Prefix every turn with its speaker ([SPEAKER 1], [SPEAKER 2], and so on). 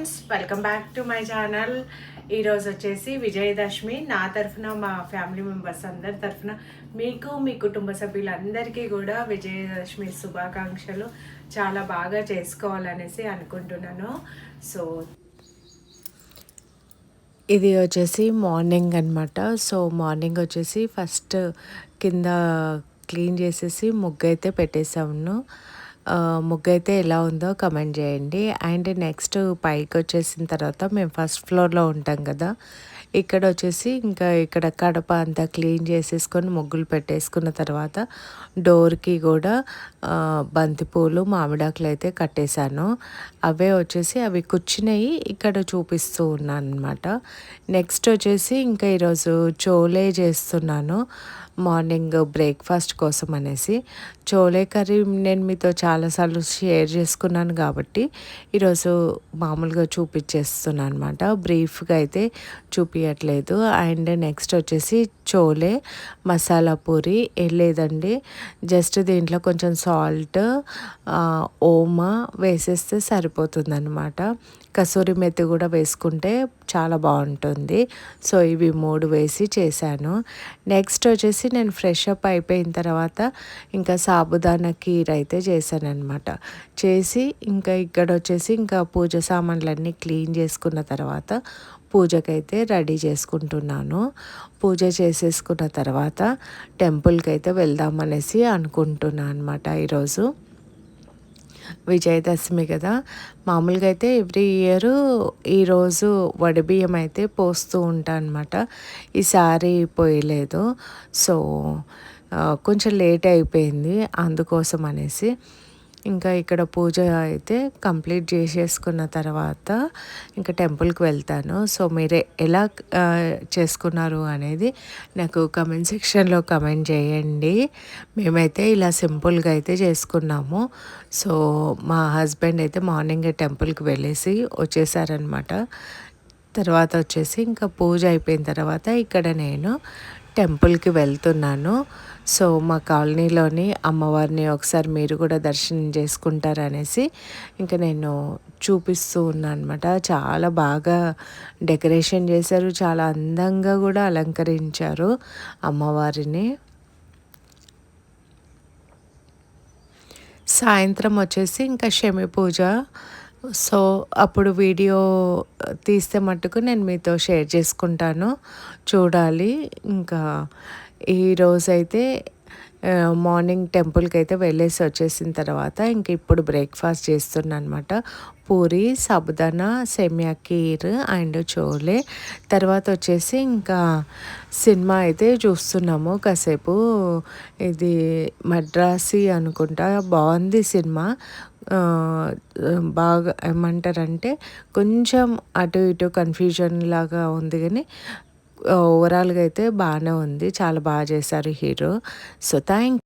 [SPEAKER 1] Friends welcome back to my channel. ఈరోజు వచ్చేసి విజయదశమి. నా తరఫున మా ఫ్యామిలీ మెంబర్స్ అందరి తరఫున మీకు మీ కుటుంబ సభ్యులందరికీ కూడా విజయదశమి శుభాకాంక్షలు. చాలా బాగా చేసుకోవాలనేసి అనుకుంటున్నాను. సో ఇది వచ్చేసి మార్నింగ్ అనమాట సో మార్నింగ్ వచ్చేసి ఫస్ట్ కింద క్లీన్ చేసేసి ముగ్గు అయితే పెట్టేసాము ముగ్గు అయితే ఎలా ఉందో కమెంట్ చేయండి. అండ్ నెక్స్ట్ పైకి వచ్చేసిన తర్వాత మేము ఫస్ట్ ఫ్లోర్లో ఉంటాం కదా ఇక్కడ వచ్చేసి ఇంకా ఇక్కడ కడప అంతా క్లీన్ చేసేసుకొని ముగ్గులు పెట్టేసుకున్న తర్వాత డోర్కి కూడా బంతిపూలు మామిడాకులు అయితే కట్టేశాను. అవే వచ్చేసి అవి కూర్చున్నాయి ఇక్కడ చూపిస్తూ ఉన్నాను అనమాట నెక్స్ట్ వచ్చేసి ఇంకా ఈరోజు చోలే చేస్తున్నాను మార్నింగ్ బ్రేక్ఫాస్ట్ కోసం అనేసి. చోలే కర్రీ నేను మీతో చాలాసార్లు షేర్ చేసుకున్నాను కాబట్టి ఈరోజు మామూలుగా చూపించేస్తున్నాను అనమాట బ్రీఫ్గా అయితే చూపించట్లేదు అండ్ నెక్స్ట్ వచ్చేసి చోలే మసాలా పూరి ఏం లేదండి. జస్ట్ దీంట్లో కొంచెం సాల్ట్ ఓమా వేసేస్తే సరిపోతుంది అనమాట కసూరి మెత్తి కూడా వేసుకుంటే చాలా బాగుంటుంది. సో ఇవి మూడు వేసి చేశాను. నెక్స్ట్ వచ్చేసి నేను ఫ్రెష్ అప్ అయిపోయిన తర్వాత ఇంకా సాబుదానా కీర్ అయితే చేశాను అనమాట చేసి ఇంకా ఇక్కడ వచ్చేసి ఇంకా పూజ సామాన్లన్నీ క్లీన్ చేసుకున్న తర్వాత పూజకైతే రెడీ చేసుకుంటున్నాను. పూజ చేసేసుకున్న తర్వాత టెంపుల్కి అయితే వెళ్దామనేసి అనుకుంటున్నాను అనమాట ఈరోజు. విజయదశమి కదా. మామూలుగా అయితే ఎవ్రీ ఇయర్ ఈరోజు వడిబియ్యం అయితే పోస్తూ ఉంటాను అనమాట ఈసారి పోయలేదు. సో కొంచెం లేట్ అయిపోయింది అందుకోసం అనేసి. ఇంకా ఇక్కడ పూజ అయితే కంప్లీట్ చేసేసుకున్న తర్వాత ఇంకా టెంపుల్కి వెళ్తాను. సో మీరే ఎలా చేసుకున్నారు అనేది నాకు కమెంట్ సెక్షన్లో కమెంట్ చేయండి. మేమైతే ఇలా సింపుల్గా అయితే చేసుకున్నాము. సో మా హస్బెండ్ అయితే మార్నింగ్ టెంపుల్కి వెళ్ళేసి వచ్చేసారనమాట తర్వాత వచ్చేసి ఇంకా పూజ అయిపోయిన తర్వాత ఇక్కడ నేను టెంపుల్కి వెళ్తున్నాను. సో మా కాలనీలోని అమ్మవారిని ఒకసారి మీరు కూడా దర్శనం చేసుకుంటారనేసి ఇంకా నేను చూపిస్తూ ఉన్నాను అనమాట చాలా బాగా డెకరేషన్ చేశారు. చాలా అందంగా కూడా అలంకరించారు అమ్మవారిని. సాయంత్రం వచ్చేసి ఇంకా శమి పూజ. సో అప్పుడు వీడియో తీస్తే మట్టుకు నేను మీతో షేర్ చేసుకుంటాను. చూడాలి. ఇంకా ఈరోజైతే మార్నింగ్ టెంపుల్కి అయితే వెళ్ళేసి వచ్చేసిన తర్వాత ఇంక ఇప్పుడు బ్రేక్ఫాస్ట్ చేస్తున్నాను అనమాట పూరి సాబుదానా సెమియా కీర్ అండ్ చోలే. తర్వాత వచ్చేసి ఇంకా సినిమా అయితే చూస్తున్నాము కాసేపు. ఇది మద్రాసి అనుకుంటా. బాగుంది సినిమా. బాగా ఏమంటారంటే కొంచెం అటు ఇటు కన్ఫ్యూజన్ లాగా ఉంది కానీ ఓవరాల్గా అయితే బాగానే ఉంది. చాలా బాగా చేశారు హీరో. So thank